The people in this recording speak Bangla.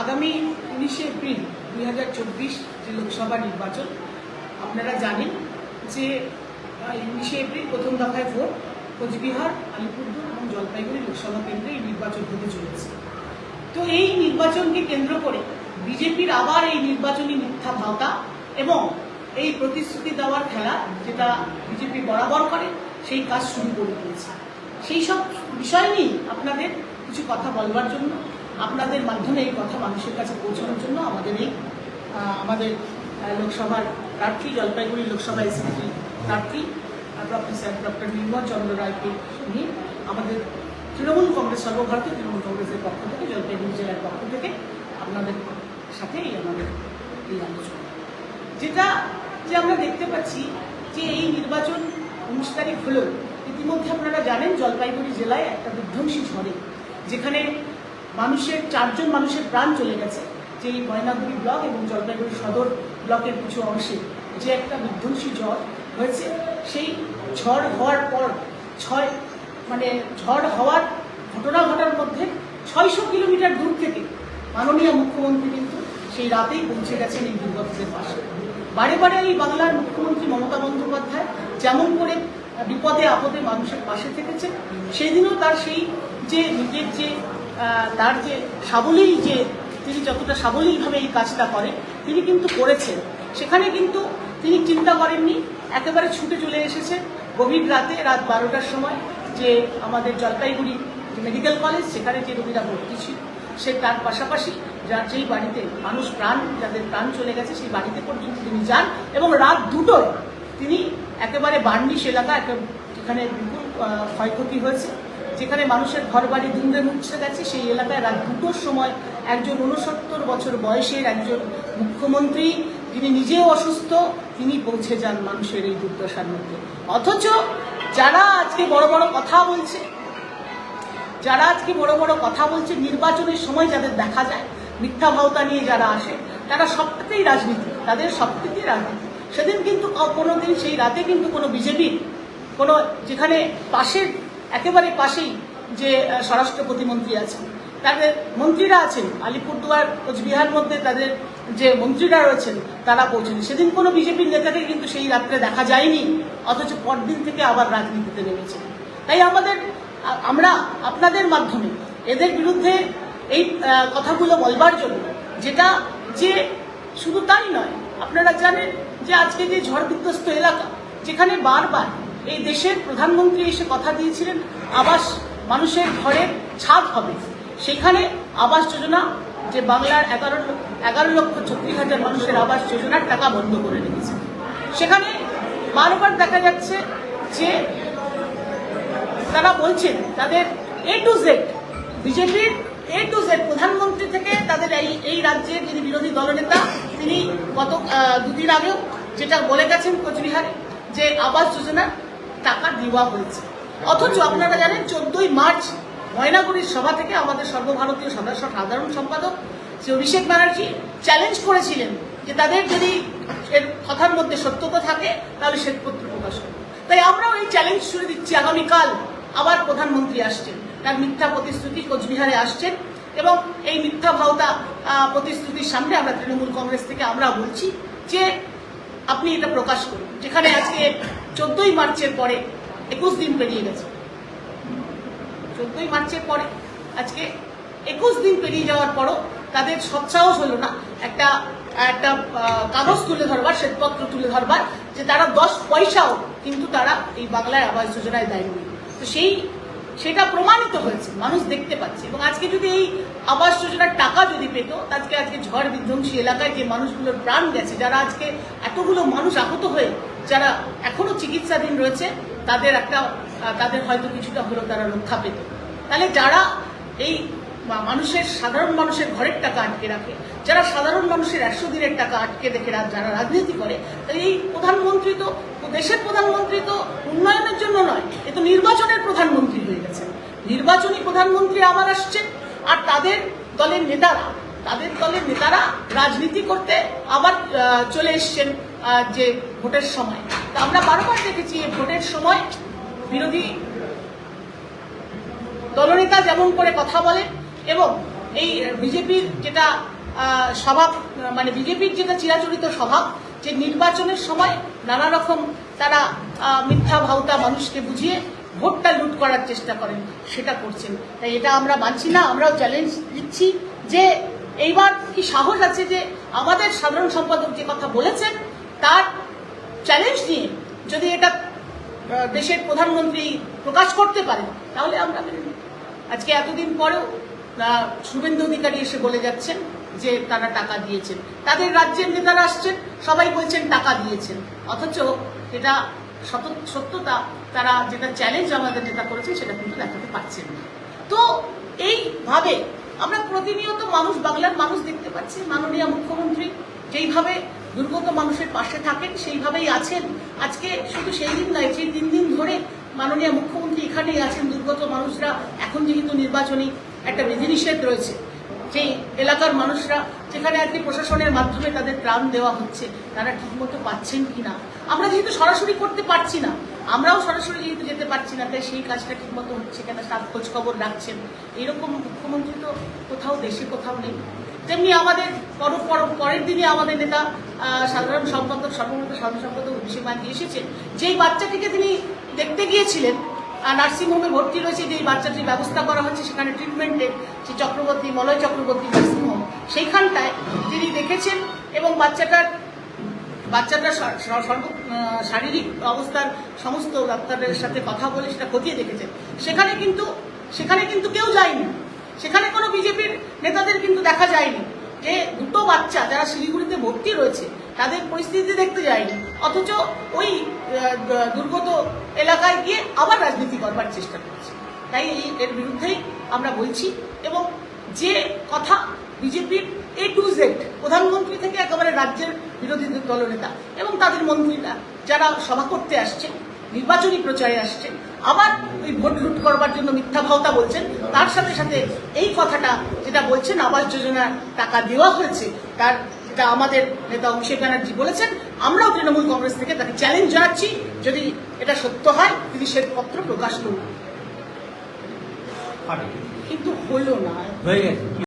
আগামী উনিশে এপ্রিল দুই হাজার চব্বিশ যে লোকসভা নির্বাচন, আপনারা জানেন যে উনিশে এপ্রিল প্রথম দফায় ভোট কোচবিহার, আলিপুরদুয়ার এবং জলপাইগুড়ি লোকসভা কেন্দ্রে এই নির্বাচন হতে চলেছে। তো এই নির্বাচনকে কেন্দ্র করে বিজেপির আবার এই নির্বাচনী মিথ্যা ভাওতা এবং এই প্রতিশ্রুতি দেওয়ার খেলা যেটা বিজেপি বরাবর করে, সেই কাজ শুরু করে দিয়েছে। সেই সব বিষয় নিয়ে আপনাদের কিছু কথা বলবার জন্য, আপনাদের মাধ্যমে এই কথা মানুষের কাছে পৌঁছানোর জন্য আমাদের এই আমাদের লোকসভার প্রার্থী, জলপাইগুড়ি লোকসভা এসএসপি প্রার্থী প্রফেসর ডক্টর নির্মল চন্দ্র রায়কে নিয়ে আমাদের তৃণমূল কংগ্রেস সর্বভারতীয় তৃণমূল কংগ্রেসের পক্ষ থেকে, জলপাইগুড়ি জেলার পক্ষ থেকে আপনাদের সাথে এই আমাদের এই আলোচনা। যেটা যে আমরা দেখতে পাচ্ছি যে এই নির্বাচন তারিখ হলেও ইতিমধ্যে আপনারা জানেন, জলপাইগুড়ি জেলায় একটা বিধ্বংসী ঝড়ে, যেখানে মানুষের, চারজন মানুষের প্রাণ চলে গেছে। যে ময়নাগুড়ি ব্লক এবং জলপাইগুড়ি সদর ব্লকের কিছু অংশে যে একটা বিধ্বংসী ঝড় হয়েছে, সেই ঝড় হওয়ার পর ছয় মানে ঝড় হওয়ার ঘটনা ঘটার মধ্যে ছয়শো কিলোমিটার দূর থেকে মাননীয় মুখ্যমন্ত্রী কিন্তু সেই রাতেই পৌঁছে গেছেন এই দুর্গতদের পাশে। বারে বারে এই বাংলার মুখ্যমন্ত্রী মমতা বন্দ্যোপাধ্যায় যেমন করে বিপদে, আপদে মানুষের পাশে থেকেছে। সেই দিনও তার সেই যে নিজের যে তার যে সাবলীল যে, তিনি যতটা সাবলীলভাবে এই কাজটা করে তিনি কিন্তু করেছেন। সেখানে কিন্তু তিনি চিন্তা করেননি, একেবারে ছুটে চলে এসেছে গভীর রাতে, রাত বারোটার সময়, যে আমাদের জলপাইগুড়ি মেডিকেল কলেজ, সেখানে যে রোগীরা ভর্তি ছিল, সে তার পাশাপাশি যার যেই বাড়িতে মানুষ প্রাণ, যাদের প্রাণ চলে গেছে, সেই বাড়িতে পর্যন্ত তিনি যান এবং রাত দুটোয় তিনি একেবারে বার্নিশ এলাকা যেখানে বিপুল ক্ষয়ক্ষতি হয়েছে, যেখানে মানুষের ঘর বাড়ি দুমড়ে মুছে গেছে। সেই এলাকায় রাত দুটোর সময় একজন উনসত্তর বছর বয়সের একজন মুখ্যমন্ত্রী যিনি নিজেও অসুস্থ, তিনি পৌঁছে যান মানুষের এই দুর্দশার মধ্যে। অথচ যারা আজকে বড় বড় কথা বলছে, যারা আজকে বড় বড় কথা বলছে, নির্বাচনের সময় যাদের দেখা যায়, মিথ্যা ভাওতা নিয়ে যারা আসে, তারা সবটাতেই রাজনীতি, তাদের সবটাতেই রাজনীতি। সেদিন কিন্তু কোনো দিন সেই রাতে কিন্তু কোনো বিজেপির কোনো যেখানে পাশের, একেবারে পাশেই যে স্বরাষ্ট্র প্রতিমন্ত্রী আছেন, তাদের মন্ত্রীরা আছেন, আলিপুরদুয়ার, কোচবিহার মধ্যে তাদের যে মন্ত্রীরা রয়েছেন, তারা পৌঁছেন। সেদিন কোনো বিজেপির নেতাকে কিন্তু সেই রাত্রে দেখা যায়নি, অথচ পরদিন থেকে আবার রাজনীতিতে নেমেছে। তাই আমাদের আমরা আপনাদের মাধ্যমে এদের বিরুদ্ধে এই কথাগুলো বলবার জন্য যেটা যে শুধু তাই নয় আপনারা জানেন যে আজকে যে ঝড় বিধ্বস্ত এলাকা, যেখানে বারবার এই দেশের প্রধানমন্ত্রী এসে কথা দিয়েছিলেন, আবাস মানুষের ঘরের ছাদ হবে। সেখানে আবাস যোজনা, যে বাংলার এগারো এগারো লক্ষ ছত্রিশ হাজার মানুষের আবাস যোজনার টাকা বন্ধ করে রেখেছে সেখানে বারবার দেখা যাচ্ছে যে তারা বলছেন, তাদের এ টু জেড বিজেপির এ টু জেড প্রধানমন্ত্রী থেকে তাদের এই এই রাজ্যের যিনি বিরোধী দলনেতা তিনি গত দুদিন আগেও যেটা বলে গেছেন কোচবিহারে, যে আবাস যোজনার টাকা দেওয়া হয়েছে। অথচ আপনারা জানেন, চোদ্দই মার্চ ময়নাগুড়ির সভা থেকে আমাদের সর্বভারতীয় সদস্য সাধারণ সম্পাদক শ্রী অভিষেক ব্যানার্জি চ্যালেঞ্জ করেছিলেন যে তাদের যদি এর কথার মধ্যে সত্যতা থাকে, তাহলে শ্বেতপত্র প্রকাশ করবে তাই আমরাও এই চ্যালেঞ্জ শুরু দিচ্ছি। আগামীকাল আবার প্রধানমন্ত্রী আসছেন। তার মিথ্যা প্রতিশ্রুতি কোচবিহারে আসছেন। এবং এই মিথ্যা ভাওতা প্রতিশ্রুতির সামনে আমরা তৃণমূল কংগ্রেস থেকে আমরা বলছি যে আপনি এটা প্রকাশ করুন। যেখানে আজকে চোদ্দই মার্চের পরে একুশ দিন পেরিয়ে গেছে। চোদ্দই মার্চের পরে আজকে একুশ দিন পেরিয়ে যাওয়ার পরও তাদের সৎসাহস হলো না। একটা একটা কাগজ তুলে ধরবার, শ্বেতপত্র তুলে ধরবার, যে তারা দশ পয়সাও কিন্তু তারা এই বাংলায় আবাস যোজনায় দেয়নি। তো সেই সেটা প্রমাণিত হয়েছে, মানুষ দেখতে পাচ্ছে। এবং আজকে যদি এই আবাস যোজনার টাকা যদি পেত, আজকে আজকে ঝড় বিধ্বংসী এলাকায় যে মানুষগুলোর প্রাণ গেছে, যারা আজকে এতগুলো মানুষ আহত হয়ে, যারা এখনও চিকিৎসাধীন রয়েছে, তাদের একটা, তাদের হয়তো কিছুটা হলেও তারা রক্ষা পেত। তাহলে যারা এই মানুষের, সাধারণ মানুষের ঘরের টাকা আটকে রাখে, যারা সাধারণ মানুষের একশো দিনের টাকা আটকে রা- যারা রাজনীতি করে এই প্রধানমন্ত্রী তো দেশের প্রধানমন্ত্রী তো উন্নয়নের জন্য নয়, এ তো নির্বাচনের প্রধানমন্ত্রী হয়ে গেছে নির্বাচনী প্রধানমন্ত্রী আবার আসছেন, আর তাদের দলের নেতারা, তাদের দলের নেতারা রাজনীতি করতে আবার চলে এসছেন যে ভোটের সময়। তা আমরা বারবার দেখেছি ভোটের সময় বিরোধী দলনেতা যেমন করে কথা বলে, এবং এই বিজেপির যেটা স্বভাব মানে বিজেপির যেটা চিরাচরিত স্বভাব যে নির্বাচনের সময় নানা রকম তারা মিথ্যা ভাওতা মানুষকে বুঝিয়ে ভোটটা লুট করার চেষ্টা করেন, সেটা করছেন। তাই এটা আমরা মানছি না, আমরাও চ্যালেঞ্জ দিচ্ছি যে এইবার কি সাহস আছে যে আমাদের সাধারণ সম্পাদক যে কথা বলেছেন, তার চ্যালেঞ্জ নিয়ে যদি এটা দেশের প্রধানমন্ত্রী প্রকাশ করতে পারেন তাহলে আমরা আজকে এতদিন পরেও শুভেন্দু অধিকারী এসে বলে যাচ্ছেন যে তারা টাকা দিয়েছেন। তাদের রাজ্যের নেতারা আসছেন, সবাই বলছেন টাকা দিয়েছেন। অথচ এটা সত- সত্যতা, তারা যেটা চ্যালেঞ্জ আমাদের নেতা করেছে, সেটা কিন্তু দেখাতে পারছেন না। তো এইভাবে আমরা প্রতিনিয়ত মানুষ, বাংলার মানুষ দেখতে পাচ্ছি, মাননীয় মুখ্যমন্ত্রী যেইভাবে দুর্গত মানুষের পাশে থাকেন, সেইভাবেই আছেন। আজকে শুধু সেই দিন নয়, যে তিন দিন ধরে মাননীয় মুখ্যমন্ত্রী এখানেই আছেন। দুর্গত মানুষরা এখন যেহেতু নির্বাচনী একটা বিধিনিষেধ রয়েছে যে এলাকার মানুষরা, যেখানে আর কি প্রশাসনের মাধ্যমে তাদের ত্রাণ দেওয়া হচ্ছে, তারা ঠিকমতো পাচ্ছেন কিনা? আমরা যেহেতু সরাসরি করতে পারছি না, আমরাও সরাসরি যেহেতু যেতে পারছি না, তাই সেই কাজটা ঠিকমতো হচ্ছে কেন তার খোঁজ খবর রাখছেন। এরকম মুখ্যমন্ত্রী তো কোথাও দেশে কোথাও নেই। তেমনি আমাদের পর পর- পরের দিনে আমাদের নেতা সাধারণ সম্পাদক সর্বমত সাধারণ সম্পাদক অভিষেক ব্যানার্জি এসেছেন। যেই বাচ্চাটিকে তিনি দেখতে গিয়েছিলেন নার্সিংহোমে ভর্তি রয়েছে যে বাচ্চাটির ব্যবস্থা করা হচ্ছে, সেখানে ট্রিটমেন্টের যে চক্রবর্তী, মলয় চক্রবর্তী নার্সিংহোম, সেইখানটায় তিনি দেখেছেন এবং বাচ্চাটার বাচ্চাটার সর্ব শারীরিক অবস্থার সমস্ত ডাক্তারের সাথে কথা বলে সেটা খতিয়ে দেখেছেন। সেখানে কিন্তু সেখানে কিন্তু কেউ যায়নি। সেখানে কোনো বিজেপির নেতাদের কিন্তু দেখা যায়নি যে দুটো বাচ্চা যারা শিলিগুড়িতে ভর্তি রয়েছে তাদের পরিস্থিতি দেখতে যায়নি। অথচ ওই দুর্গত এলাকায় গিয়ে আবার রাজনীতি করবার চেষ্টা করছে। তাই এই এর বিরুদ্ধেই আমরা বলছি এবং যে কথা বিজেপির এ টু জেড প্রধানমন্ত্রী থেকে একেবারে রাজ্যের বিরোধী দলনেতা এবং তাদের মন্ত্রীরা যারা সভা করতে আসছেন নির্বাচনী প্রচারে আসছেন আবার ওই ভোট লুট করবার জন্য মিথ্যা ভাওতা বলছেন, তার সাথে সাথে এই কথাটা যেটা বলছেন, আবাস যোজনার টাকা দেওয়া হয়েছে, তার যেটা আমাদের নেতা অভিষেক ব্যানার্জি বলেছেন আমরাও তৃণমূল কংগ্রেস থেকে তাকে চ্যালেঞ্জ জানাচ্ছি যদি এটা সত্য হয় তিনি শ্বেতপত্র প্রকাশ করুন। কিন্তু হলো না। হয়ে